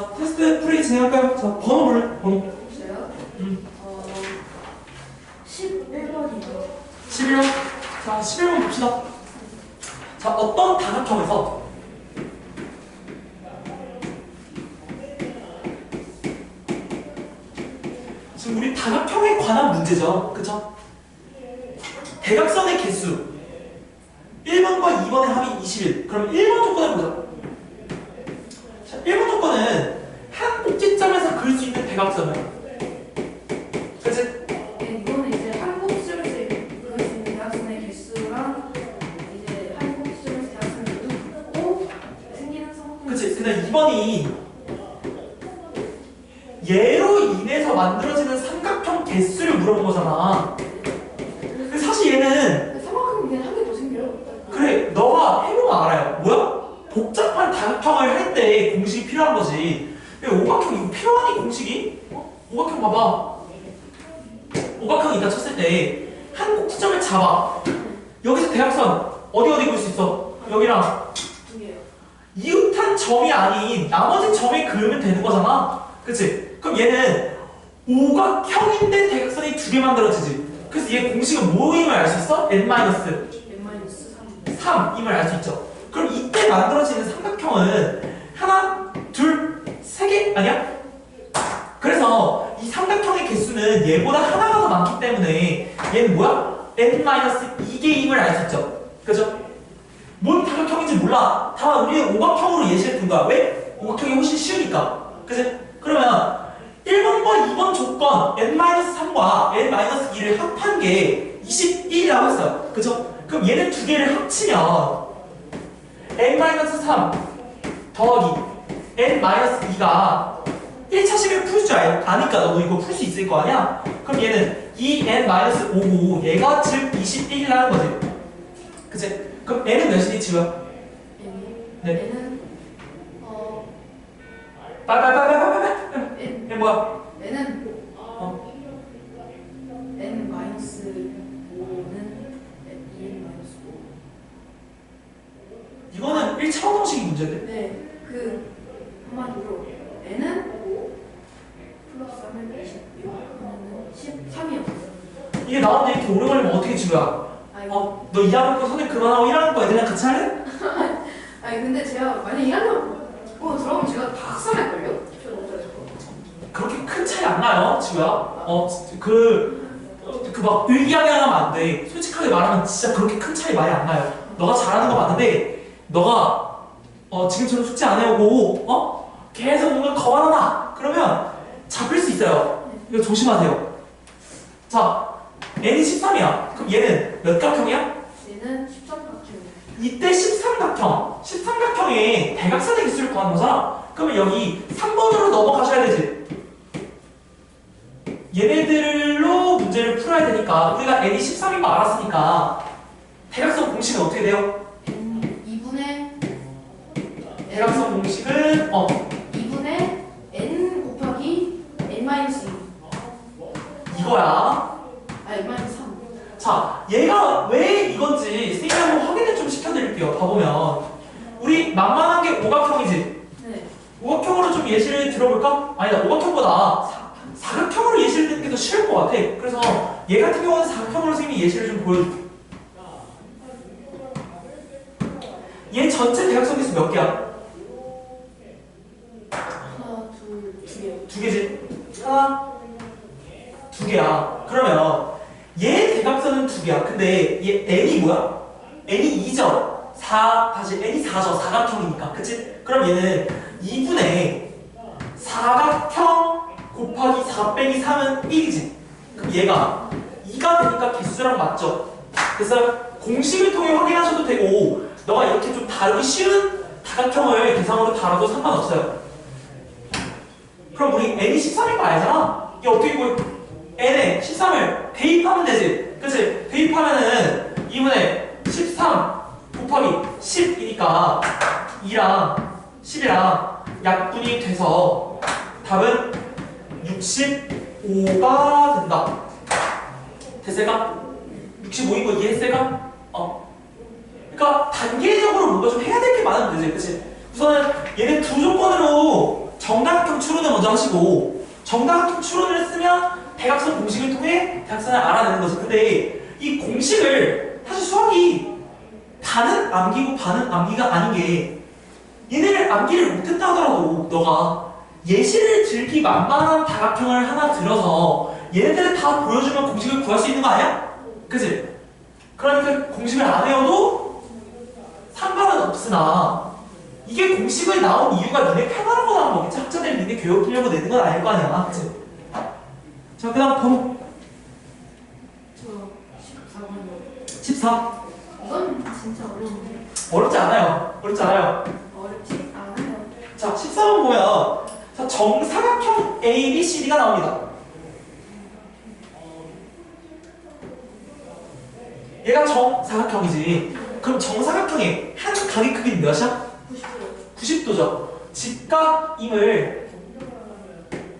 자, 테스트 풀이 진행할까요? 자, 번호 볼래? 번호. 저요? 음. 어, 11번이요. 11번. 자, 11번 봅시다. 자, 어떤 다각형에서 지금 우리 다각형에 관한 문제죠. 그쵸? 대각선의 개수 1번과 2번의 합이 21. 그럼 1번 조건을 보자. 자, 1번 조건은 한 꼭지점에서 그을 수 있는 대각선을 그치? 네, 이거는 이제 한국 수술에서 그릴 수 있는 대학생의 개수랑 이제 한국 수술에서 대학생을 모두 긋고 생기는 성분. 그치 근데 2번이 얘로 인해서 만들어지는 삼각형 개수를 물어본 거잖아 근데 사실 얘는 삼각형이 그냥 한 개 더 생겨요. 그래 너가 해보면 알아요 뭐야? 복잡한 다각형을 할 때 공식이 필요한 거지 오각형 이거 필요하니 공식이? 어? 오각형 봐봐 오각형 있다 쳤을 때한 꼭지점을 잡아 여기서 대각선 어디 어디 그릴 수 있어? 여기랑. 이웃한 점이 아닌 나머지 점에 그으면 되는 거잖아. 그치? 그럼 얘는 오각형인데 대각선이 두 개 만들어지지. 그래서 얘 공식은 뭐임을 알 수 있어? n-3, n-3. 3임을 알 수 있죠. 그럼 이때 만들어지는 삼각형은 하나, 둘, 세 개 아니야? 그래서 이 삼각형의 개수는 얘보다 하나가 더 많기 때문에 얘는 뭐야? n-2개임을 알 수 있죠. 그죠? 뭔 다각형인지 몰라. 다만 우리는 오각형으로 예시를 든 거야. 왜? 오각형이 훨씬 쉬우니까. 그지? 그러면 1번과 2번 조건 n-3과 n-2를 합한 게 21이라고 했어요. 그죠? 그럼 얘네 두 개를 합치면 n-3 더하기 n-2가 1차 식을 풀 줄 아니까 너도 이거 풀 수 있을 거 아니야? 그럼 얘는 2n-5고 얘가 즉 21이라는 거지. 그치? 그럼 n은 몇이니 지금? 네. N n 뭐야? n은 어. n 마이너스 5는 2n 마이너스 이거는 1차 방정식이 문제인데 5. 네, 그 한마디로 n은 5 플러스 3은 20, 13이요. 이게 나오는데 이렇게 오래 걸리면 어떻게? 아이고. 어? 너 2학년 거 선생 그만하고 1학년 거 애들이랑 같이 할래? 아니 근데 제가 만약 이하면 어 들어가면 제가? 저 너무 잘해서. 그렇게 큰 차이 안 나요 지우야 어? 어그 그 막 의기양양 하면 안 돼. 솔직하게 말하면 진짜 그렇게 큰 차이 많이 안 나요. 너가 잘하는 거 맞는데 너가 어 지금처럼 숙제 안 해오고 어 계속 뭔가 거만하다 그러면 잡힐 수 있어요. 이거 조심하세요. 자 n이 13이야. 그럼 얘는 몇 각형이야? 얘는 13각형 이때 13각형, 13각형의 대각선의 개수를 구하는 거잖아. 그러면 여기 3번으로 넘어가셔야 되지. 얘네들로 문제를 풀어야 되니까 우리가 n이 13인 거 알았으니까 대각선 공식은 어떻게 돼요? n 2분의 대각선 공식은 어 2분의 n 곱하기 n 마이너스 2. 이거야. 아 n 마이너스 3. 자, 얘가 왜 이건지 선생님이 한번 확인을 좀 시켜드릴게요. 봐보면 우리 만만한 게 오각형이지. 네. 오각형으로 좀 예시를 들어볼까? 아니다, 오각형보다 4. 사각형으로 예시를 듣는 게 더 쉬울 것 같아. 그래서 얘 같은 경우는 사각형으로 선생님이 예시를 좀 보여줄게. 얘 전체 대각선 개수 몇 개야? 하나, 둘, 두 개요. 두 개지? 하나, 두 개야. 그러면 얘 대각선은 두 개야. 근데 얘 n이 뭐야? N이 2죠? 4, 다시 n이 4죠. 사각형이니까. 그치? 그럼 얘는 2분의 사각형 곱하기 4 빼기 3은 1이지. 그럼 얘가 2가 되니까 개수랑 맞죠? 그래서 공식을 통해 확인하셔도 되고 너가 이렇게 좀 다루기 쉬운 다각형을 대상으로 다뤄도 상관없어요. 그럼 우리 n이 13인 거 알잖아? 이게 어떻게 보여? n에 13을 대입하면 되지. 그치? 대입하면은 2분의 13 곱하기 10이니까 2랑 10이랑 약분이 돼서 답은 65가 된다. 됐을까? 65인 거 이해했을까? 어. 그러니까 단계적으로 뭔가 좀 해야 될 게 많으면 되지. 그치? 우선은 얘네 두 조건으로 정 정다각형 추론을 먼저 하시고 정다각형 추론을 쓰면 대각선 공식을 통해 대각선을 알아내는 거지. 근데 이 공식을 사실 수학이 반은 암기고 반은 암기가 아닌 게 얘네를 암기를 못했다 하더라도 너가 예시를 들기 만만한 다각형을 하나 들어서 얘네들을 다 보여주면 공식을 구할 수 있는 거 아니야? 그지? 그러니까 공식을 안 외워도 상관은 없으나 이게 공식을 나온 이유가 니네 편하라고 거겠지 학자들이 니네 괴롭히려고 내는 건 아닐 거 아니야 그치? 자 그 다음 번호 저 14번이요 14 이건 진짜 어려운데 어렵지 않아요 어렵지 않아요 어렵지 않아요 자 14번 보면 자, 정사각형 A, B, C, D가 나옵니다 얘가 정사각형이지 그럼 정사각형의 한 각의 크기는 몇이야? 90도 90도죠. 직각임을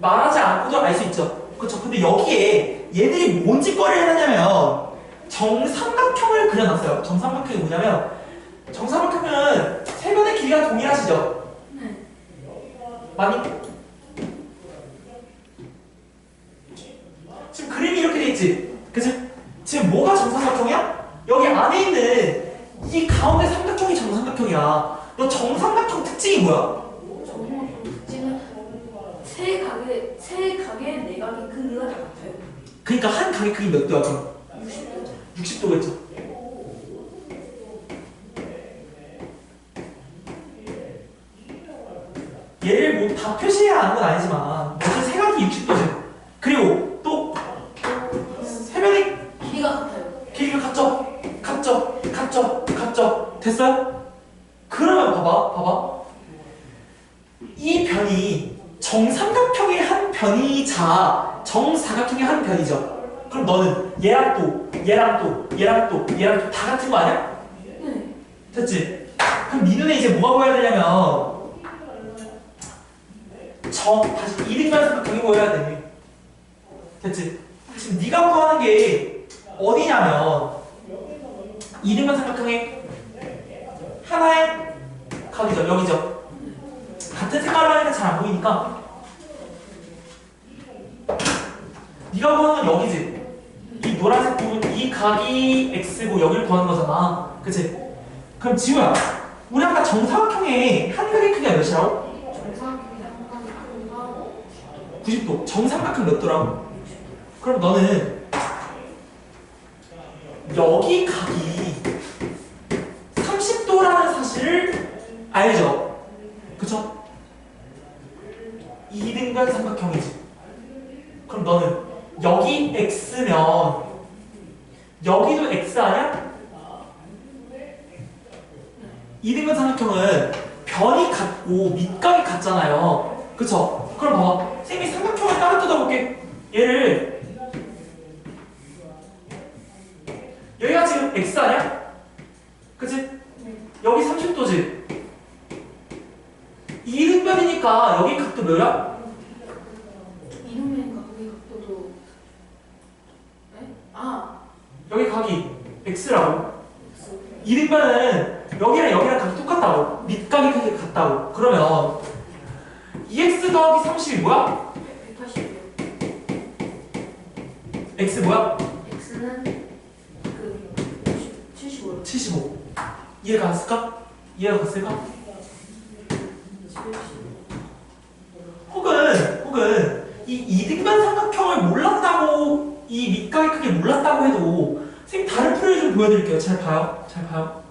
말하지 않고도 알 수 있죠. 그렇죠. 근데 여기에 얘들이 뭔 짓거리를 하냐면 정삼각형을 그려놨어요. 정삼각형이 뭐냐면 정삼각형은 세 변의 길이가 동일하시죠. 네 많이 지금 그림이 이렇게 돼 있지. 그치? 지금 뭐가 정삼각형이야? 여기 안에 있는 이 가운데 삼각형이 정삼각형이야. 너 정삼각형 특징이 뭐야? 특징은 세 각의 세 각의 내각의 크기가 다 같아요 그러니까 한 각의 크기 몇 도야 그럼? 60도 60도겠죠. 얘를 뭐 다 표시해야 하는 건 아니지만 어쨌든 세각이 60도지. 그리고 또 세변의 길이가 같아요 길이가 같죠? 같죠? 같죠? 같죠? 됐어요? 그러면 봐봐, 봐봐. 이 변이 정삼각형의 한 변이자 정사각형의 한 변이죠. 그럼 너는 얘랑 또, 얘랑 또, 얘랑 또, 얘랑 또 다 같은 거 아니야? 네 됐지? 그럼 네 눈에 이제 뭐가 보여야 되냐면 정 다시 이등변 삼각형이 보여야 돼. 됐지? 지금 네가 구하는 게 어디냐면 이등변 삼각형의 하나의 각이죠. 여기죠. 같은 색깔로 하니까 잘 안 보이니까 네가 구하는 건 여기지. 이 노란색 부분 이 각이 x고 여기를 구하는 거잖아. 그치? 그럼 지우야 우리 아까 정사각형의 한 각의 크기가 몇이라고? 정사각형이 한 각의 크기가 90도 정삼각형 몇 도라고? 그럼 너는 여기 각이 30도라는 사실을 알죠? 그쵸? 이등변 삼각형이지 그럼 너는 여기 x면 여기도 x 아니야? 이등변 삼각형은 변이 같고 밑각이 같잖아요. 그쵸? 그럼 봐봐. 쌤이 삼각형을 따로 뜯어볼게. 얘를 여기가 지금 x 아니야? 그치? 여기 30도지? 이등변이니까 여기 각도 몇이야? 이름의 각의 각도도 네? 아 여기 각이 x라고. 이등변은 여기랑 여기랑 각이 똑같다고. 밑각이 크게 같다고. 그러면 2x 더하기 30이 뭐야? 180이요 x 뭐야? x는 그 75요 75. 이해가 갔을까? 이해가 갔을까? 혹은 혹은 이 이등변 삼각형을 몰랐다고 이 밑각이 크게 몰랐다고 해도 선생님 다른 풀이를 좀 보여드릴게요. 잘 봐요. 잘 봐요.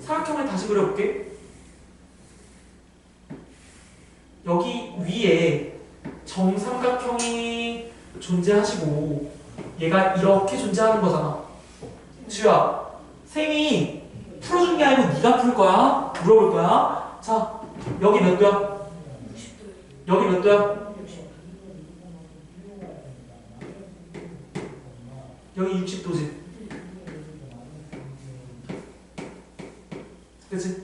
삼각형을 다시 그려볼게. 여기 위에 정삼각형이 존재하시고 얘가 이렇게 존재하는 거잖아. 주야, 쌤이 풀어준 게 아니고 네가 풀 거야. 물어볼 거야. 자, 여기 몇 도야? 60도요 여기 몇 도야? 여기 60도지. 그치?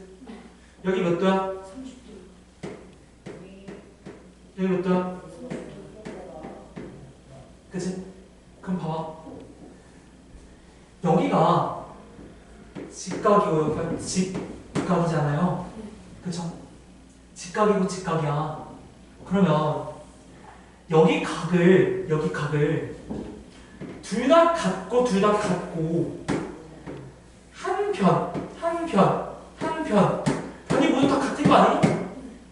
여기 몇 도야? 30도 여기 몇 도야? 그치? 그럼 봐봐. 여기가 직각이고 여기가 직각이잖아요. 그쵸? 직각이고 직각이야. 그러면 여기 각을 여기 각을 둘 다 같고 둘 다 같고 한 편, 한 편, 한 편. 변이 모두 다 같은 거 아니?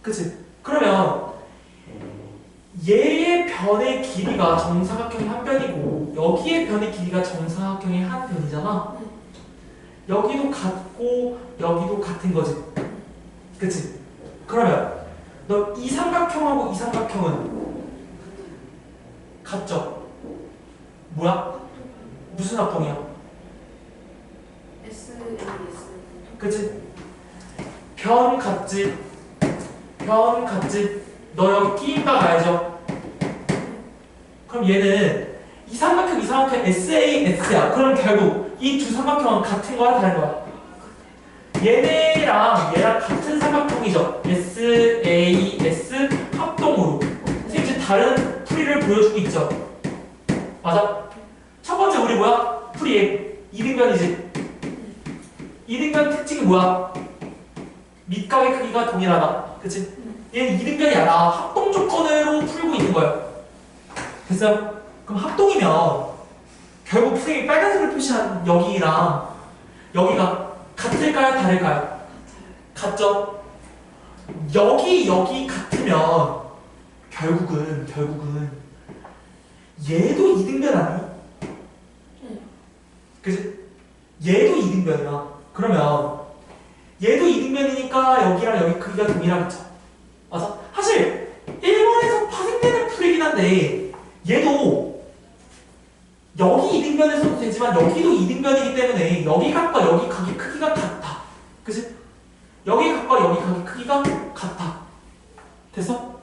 그치? 그러면 얘의 변의 길이가 정사각형의 한 변이고 여기의 변의 길이가 정사각형의 한 변이잖아. 여기도 같고 여기도 같은 거지. 그치? 그러면 너 이 삼각형하고 이 삼각형은 같죠? 뭐야? 무슨 합동이야? S A S 그치? 변 같지? 너 여기 끼임각 알죠? 그럼 얘는 이 삼각형 이 삼각형 SAX야 그럼 결국 이 두 삼각형은 같은 거야 다른 거야? 얘네랑 얘랑 같은 삼각형이죠 SAS 합동으로 선생님 이제 다른 풀이를 보여주고 있죠 맞아? 첫 번째 우리 뭐야? 풀이 이등변이지 이등변 특징이 뭐야? 밑각의 크기가 동일하다. 그치? 얘는 이등변이 아니라 합동 조건으로 풀고 있는 거야. 됐어요? 그럼 합동이면 결국 선생님이 빨간색으로 표시한 여기랑 여기가 같을까요? 다를까요? 같죠? 여기 여기 같으면 결국은 결국은 얘도 이등변 아니? 그치? 얘도 이등변이야. 그러면 얘도 이등변이니까 여기랑 여기 크기가 동일하겠죠. 맞아? 사실 1번에서 파생되는 풀이긴 한데 얘도 여기 이등변에서도 되지만 여기도 이등변이기 때문에 여기 각과 여기 각의 크기가 같아. 그치? 여기 각과 여기 각의 크기가 같아. 됐어?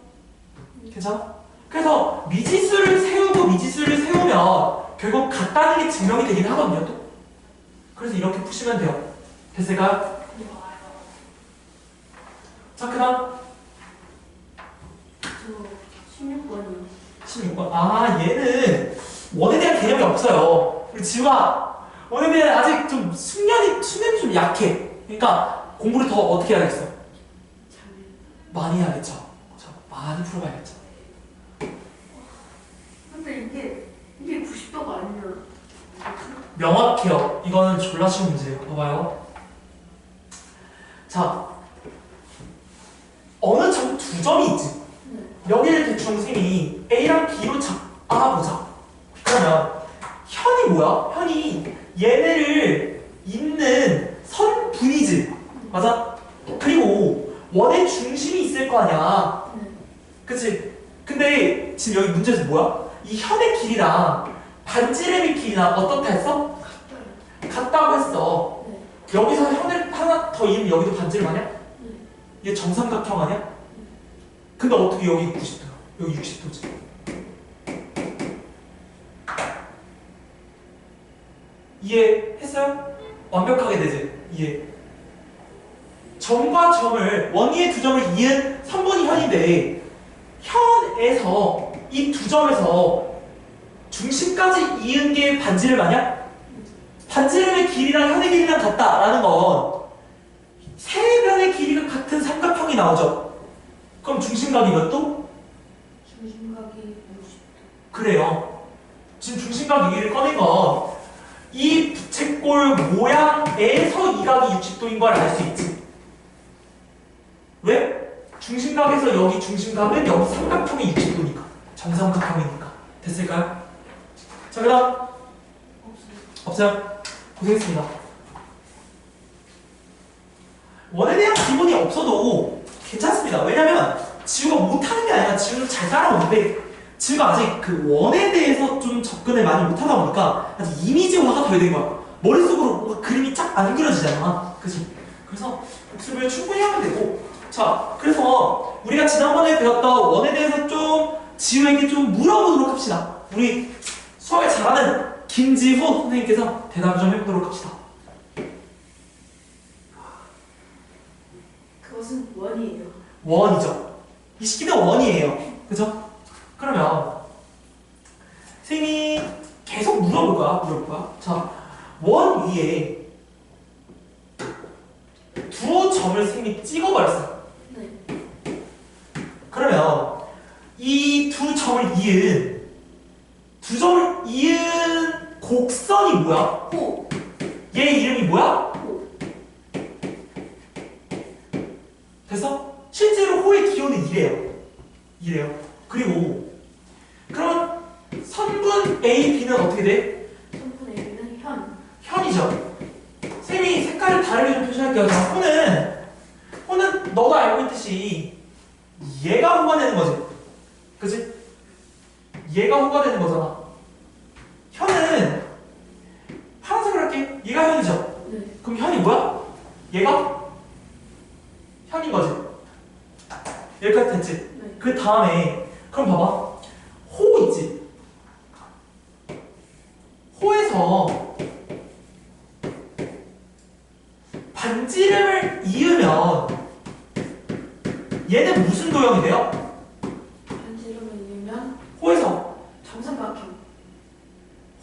괜찮아? 그래서 미지수를 세우고 미지수를 세우면 결국 같다는 게 증명이 되긴 하거든요. 또. 그래서 이렇게 푸시면 돼요. 됐을까요? 자, 그 다음 저 16번이요 16번. 아, 얘는 원에 대한 개념이 없어요. 우리 지우가 원에 대한 아직 좀 숙련이, 숙련이 좀 약해. 그러니까 공부를 더 어떻게 해야겠어? 많이 해야겠죠. 자, 많이 풀어봐야겠죠. 근데 이게 이게 90도가 아니면 명확해요. 이거는 졸라 쉬운 문제예요. 봐봐요. 자, 어느 점 두 점이 있지. 여기를 대충 선생님이 A랑 B로 잡아보자. 그러면 현이 뭐야? 현이 얘네를 잇는 선분이지. 맞아? 그리고 원의 중심이 있을 거 아니야. 그치? 근데 지금 여기 문제에서 뭐야? 이 현의 길이랑 반지름의 길이랑 어떻다 했어? 같다고 했어. 여기서 현을 하나 더 이으면 여기도 반지름 아니야? 얘 정삼각형 아니야? 근데 어떻게 여기 90도야? 여기 60도지. 이해했어요? 완벽하게 되지? 이해. 점과 점을 원위의 두 점을 이은 3번이 현인데 현에서 이 두 점에서 중심까지 이은 게 반지름 아니야? 반지름의 길이랑 현의 길이랑 같다라는 건 세 변의 길이가 같은 삼각형이 나오죠. 그럼 중심각이 몇 도? 중심각이 60도 그래요. 지금 중심각 얘기를 꺼낸 건이 부채꼴 모양에서 이 각이 60도인 걸 알 수 있지. 왜? 중심각에서 여기 중심각은 여기 삼각형이 60도니까. 정삼각형이니까. 됐을까요? 자, 그 다음. 없어요 없어요? 고생했습니다. 원에 대한 기본이 없어도 괜찮습니다. 왜냐면 지우가 못하는 게 아니라 지우는 잘 따라오는데 지우가 아직 그 원에 대해서 좀 접근을 많이 못하다 보니까 아직 이미지화가 덜 된 거야. 머릿속으로 뭔가 그림이 쫙 안 그려지잖아. 그치? 그래서 복습을 충분히 하면 되고 자, 그래서 우리가 지난번에 배웠던 원에 대해서 좀 지우에게 좀 물어보도록 합시다. 우리 수학을 잘하는 김지호 선생님께서 대답 좀 해보도록 합시다. 그것은 원이에요 원이죠. 이 식기는 원이에요. 그죠? 그러면 선생님이 계속 물어볼 거야. 물어볼 거야. 자, 원 위에 두 점을 선생님이 찍어버렸어요. 네두 점을 이은 두 점을 이은 곡선이 뭐야? 호. 얘 이름이 뭐야? 호. 됐어? 실제로 호의 기호는 이래요. 이래요. 그리고 그러면 선분 A, B는 어떻게 돼? 선분의 A는 현. 현이죠. 쌤이 색깔을 다르게 좀 표시할게요. 자, 호는 호는 너도 알고 있듯이 얘가 호가 되는 거지. 그지? 얘가 호가 되는 거잖아. 현은 파란색으로 할게. 얘가 현이죠. 네. 그럼 현이 뭐야? 얘가 현인 거지. 여기까지 됐지? 네. 그 다음에 그럼 봐봐 호 있지 호에서 반지름을 이으면 얘는 무슨 도형이 돼요? 반지름을 이으면 호에서 정삼각형.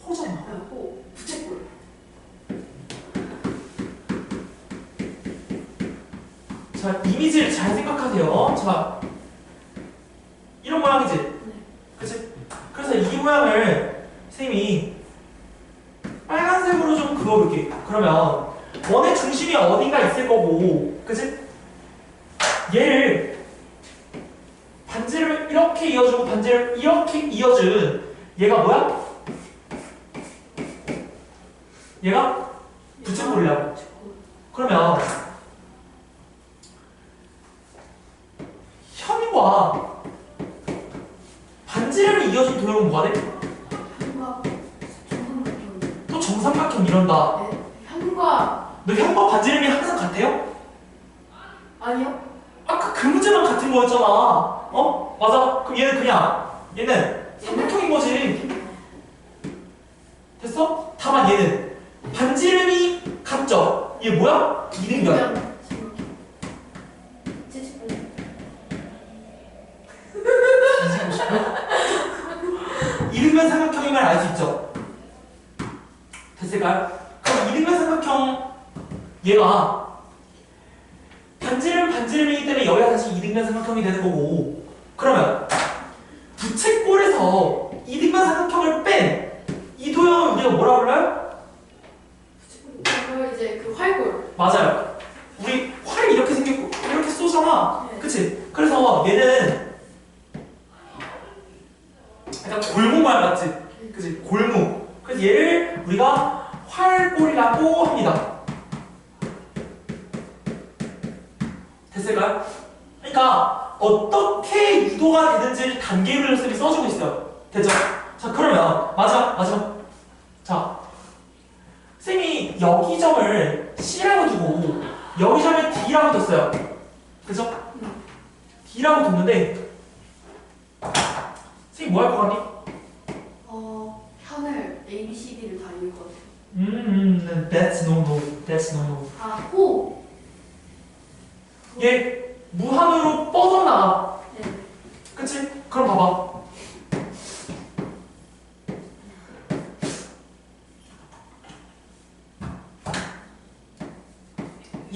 호잖아 아, 호. 부채꼴. 자 이미지를 잘 생각하세요 자 이런 모양이지 네. 그치? 그래서 이 모양을 선생님이 빨간색으로 좀 그어볼게. 그러면 원의 중심이 어딘가 있을 거고, 그치? 얘를 반지를 이렇게 이어주고 반지를 이렇게 이어준 얘가 뭐야? 얘가 부채꼴이라고. 부채꼴. 그러면 현과 반지름을 이어준 도형은 뭐가 돼? 또 정삼각형 이런다. 네. 현과 너 현과 반지름이 항상 같아요? 아니요. 아까 그 문제만 같은 거였잖아. 어? 맞아. 그럼 얘는 그냥 얘는 삼각형인 거지. 됐어? 다만 얘는 반지름이 같죠? 얘 뭐야? 이등변. 이등변 삼각형임을 알 수 있죠? 됐을까요? 그럼 이등변 삼각형 얘가 반지름 반지름이기 때문에 여기가 다시 이등변 삼각형이 되는 거고 그러면 부채꼴에서 이등변 삼각형을 뺀 이 도형을 우리가 뭐라 불러요? 부채꼴. 이거 이제 그 활골. 맞아요. 우리 활 이렇게 생겼고 이렇게 쏘잖아. 네. 그치? 그래서 얘는 약간 골무말 같지? 그치? 골무. 그래서 얘를 우리가 활골이라고 합니다. 됐을까요? 그러니까 어떻게 유도가 되는지를 단계별로 쌤이 써주고 있어요. 됐죠? 자 그러면 마지막 마지막 자 쌤이 여기 점을 C라고 두고 여기 점을 D라고 뒀어요. 그죠? D라고 뒀는데 쌤이 뭐 할것 같니? 어, 현을 A, B, C, D를 다 이을 것 같아요. 음, 음, that's no no, that's no no. 아, 호. 얘 무한으로 뻗어나가. 네. 그치? 그럼 봐봐.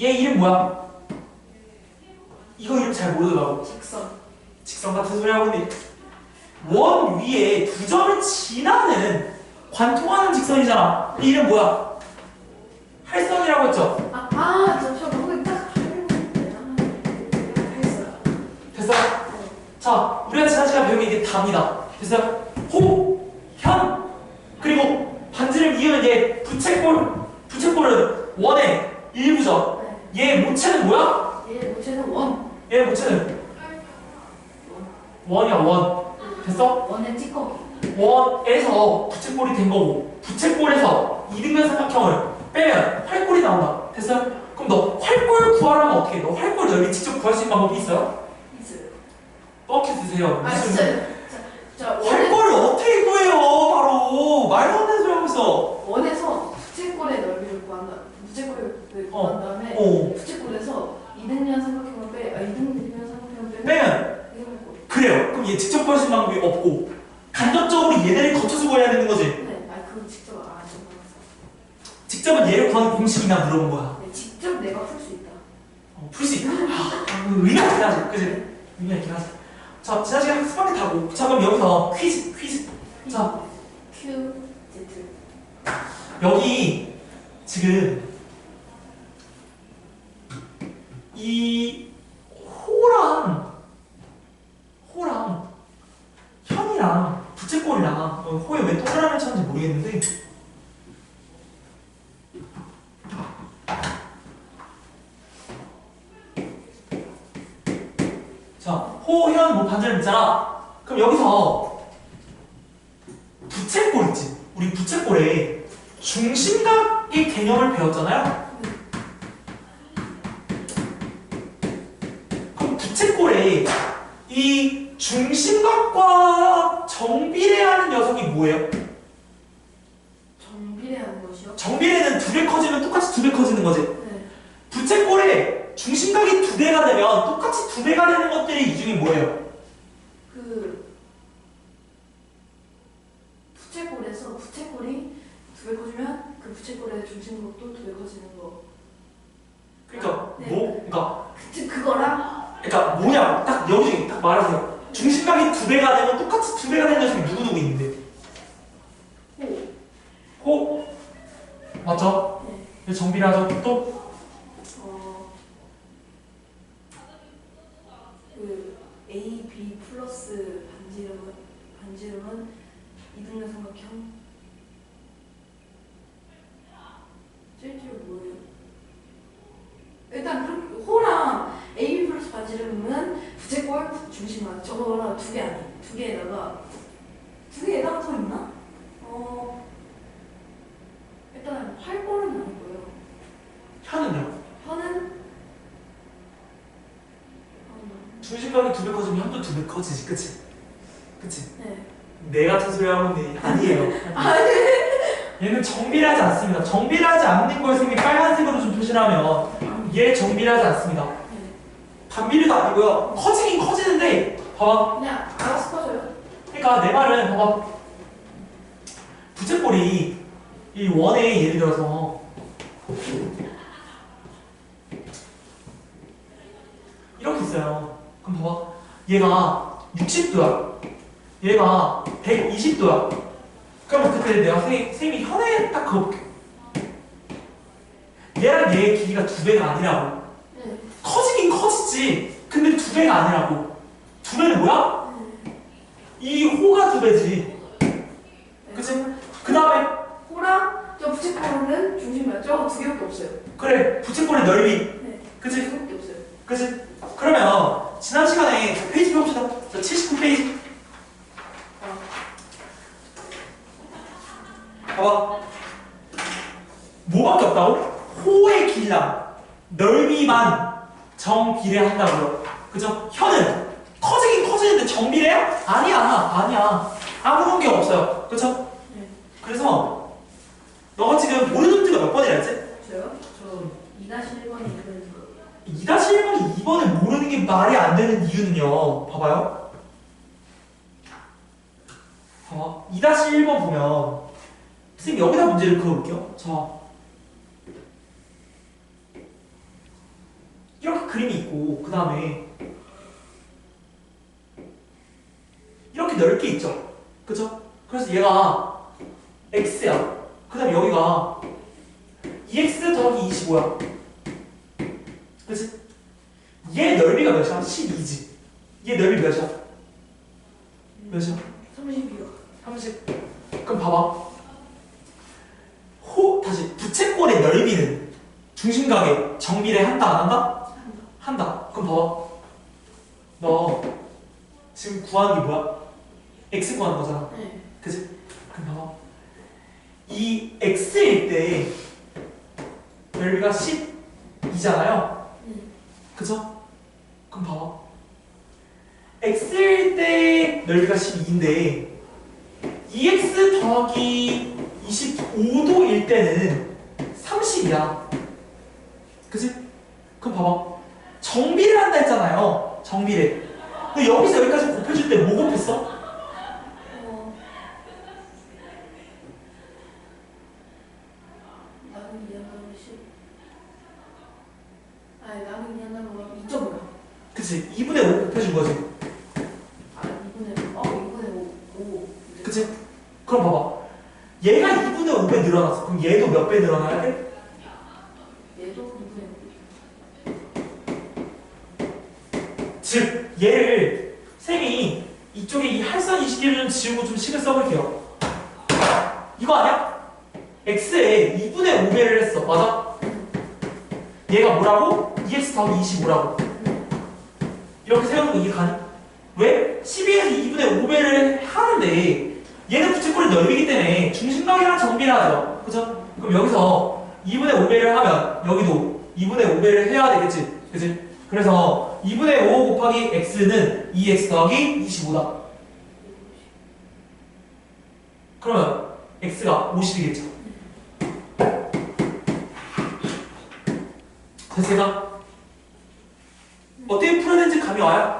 얘 이름 뭐야? 이거 이름 잘 모르더라고. 직선. 직선 같은 소리 하고 있는데 원 위에 두 점을 지나는 관통하는 직선이잖아. 이 이름 뭐야? 할선이라고 했죠? 아, 아, 저, 저 방금 딱 했어요. 됐어? 자, 우리가 지난 시간 배운 게 이게 답니다. 됐어요? 호, 현, 그리고 반지를 이으면 얘 부채꼴, 부채꼴은 원의 일부죠. 네. 얘 모체는 뭐야? 얘 모체는 원. 얘 모체는 원이야 원. 됐어? 원의 찌꺼기. 원에서 부채꼴이 된 거고 부채꼴에서 이등변 삼각형을 빼면 활꼴이 나온다. 됐어요? 그럼 너 활꼴 구하려면 어떻게 해? 너 활꼴 넓이 직접 구할 수 있는 방법이 있어요? 있어요. 뻑해 주세요. 아, 진짜. 활꼴을 어떻게 구해요? 바로 말도 안 되는 소리 있어. 원에서 부채꼴의 넓이를 구한 다음, 부채꼴을 어. 구한 다음에 어. 부채꼴에서 이등변 삼각형을 빼, 아, 이등변 삼각형을 빼면 빼면. 그래요. 그럼 얘 직접 구할 수 있는 방법이 없고 얘네를 거쳐서 구해야 되는 거지. 네, 아, 그거 직접 안 하는 거라서. 직접은 얘를 구하는 공식이나 물어본 거야. 네, 직접 내가 풀 수 있다. 어, 풀수 있다. 아, 의미가 있긴 하지. 그지? 의미가 있긴 하지. 자, 지난 시간에 게 다고. 자, 그럼 여기서 퀴즈, 퀴즈. 자, Q Z 여기 지금 이 호랑 호랑 현이랑 어, 호에 왜 동그라미를 쳤는지 모르겠는데. 자 호현 뭐 반절 있잖아 그럼 여기서 부채꼴 있지? 우리 부채꼴에 중심각의 개념을 배웠잖아요. 그럼 부채꼴에 이 중심각과 정비례하는 녀석이 뭐예요? 정비례하는 것이요? 정비례는 두 배 커지면 똑같이 두 배 커지는 거지 네. 부채꼴에 중심각이 두 배가 되면 똑같이 두 배가 되는 것들이 이 중에 뭐예요? 그 부채꼴에서 부채꼴이 두 배 커지면 그 부채꼴의 중심각도 두 배 커지는 거. 그러니까 네. 뭐? 그러니까 그 그거랑 그러니까 뭐냐 딱 여기 딱 말하세요 중심각이 두 배가 되면 똑같이 두 배가 되는 녀석이 누구누구 있는데 호. 호 맞죠? 네. 정비례하죠 또 어. 그 A B 플러스 반지름은 반지름은 이등변 삼각형. 실제로 뭐예요? 일단 그 호랑 A B 플러스 부채꼴 중심만 저거랑 두 개 아니 두 개에다가 두 개에다가 더 있나? 어 일단 활골은 아니고요. 현은요? 현은 어, 중심각이 두배 커지면 현도 두 배 커지지 그치? 그치? 네. 내 같은 소리 하면 돼 아니에요 얘는 정비례하지 않습니다 정비례하지 않는 걸 쌤이 빨간색으로 좀 표시하면 얘 정비례하지 않습니다 네. 반비례도 아니고요. 커지긴 커지는데 봐봐. 그냥 알아서 커져요. 그러니까 내 말은 봐봐. 부채꼴이 이 원에 예를 들어서 이렇게 있어요. 그럼 봐봐. 얘가 60도야. 얘가 120도야. 그러면 그때 내가 쌤이, 쌤이 현에 딱 그어볼게. 얘랑 얘의 길이가 두 배가 아니라고. 네. 커지지 근데 두 배가 아니라고 두 배는 뭐야? 이 호가 두 배지 네. 그치? 그 다음에 호랑 저 부채꼴은 중심이야. 저거 두 개밖에 없어요. 그래 부채꼴의 넓이 네. 그치? 두 개밖에 없어요. 그치? 그러면 지난 시간에 저 페이지 봅시다 자 79페이지 봐봐 뭐밖에 없다고? 호의 길이랑 넓이만 정비례한다고요 그죠? 현은 커지긴 커지는데 정비례야? 아니야 아니야 아무런 게 없어요 그쵸? 네. 그래서 너가 지금 모르는 문제가 몇 번이라 했지? 저요? 저 2-1번이 이거는 거. 2-1번, 2번을 모르는 게 말이 안 되는 이유는요. 봐봐요. 봐봐. 2-1번 보면 선생님 여기다 문제를 그어볼게요. 자 이렇게 그림이 있고 그 다음에 이렇게 넓게 있죠. 그쵸? 그래서 얘가 x야. 그 다음에 여기가 2x 더하기 25야. 그치? 얘 넓이가 몇이야? 12지. 얘 넓이 몇이야? 몇이야? 32요. 30. 그럼 봐봐. 호, 다시. 부채꼴의 넓이는 중심각에 정비례 한다, 안 한다? 한다. 그럼 봐봐. 너 지금 구하는 게 뭐야? x 구하는 거잖아. 네. 그치? 그럼 봐봐. 이 x일 때 넓이가 12잖아요. 네. 그죠? 그럼 봐봐. x일 때 넓이가 12인데 2x 더하기 25도일 때는 30이야. 그치? 그럼 봐봐. 정비를 한다 했잖아요. 정비를. 여기서 여기까지 곱해줄 때 뭐 곱했어? 그럼 봐봐. 얘가 2분의 5배 늘어났어. 그럼 얘도 몇 배 늘어나야 돼? 지우고 좀 식을 써볼게요. 이거 아니야? x에 2분의 5배를 했어. 맞아? 얘가 뭐라고? 2x 더하기 25라고. 이렇게 세우는 거 이해 가니? 왜? 12에서 2분의 5배를 하는데 얘는 부채꼴의 넓이기 때문에 중심각이랑 정비를 하죠. 그죠? 그럼 여기서 2분의 5배를 하면 여기도 2분의 5배를 해야 되겠지. 그지? 그래서 2분의 5 곱하기 x는 2x 더하기 25다. 그러면 x가 50이겠죠. 됐을까? 어떻게 풀어낸지 감이 와요?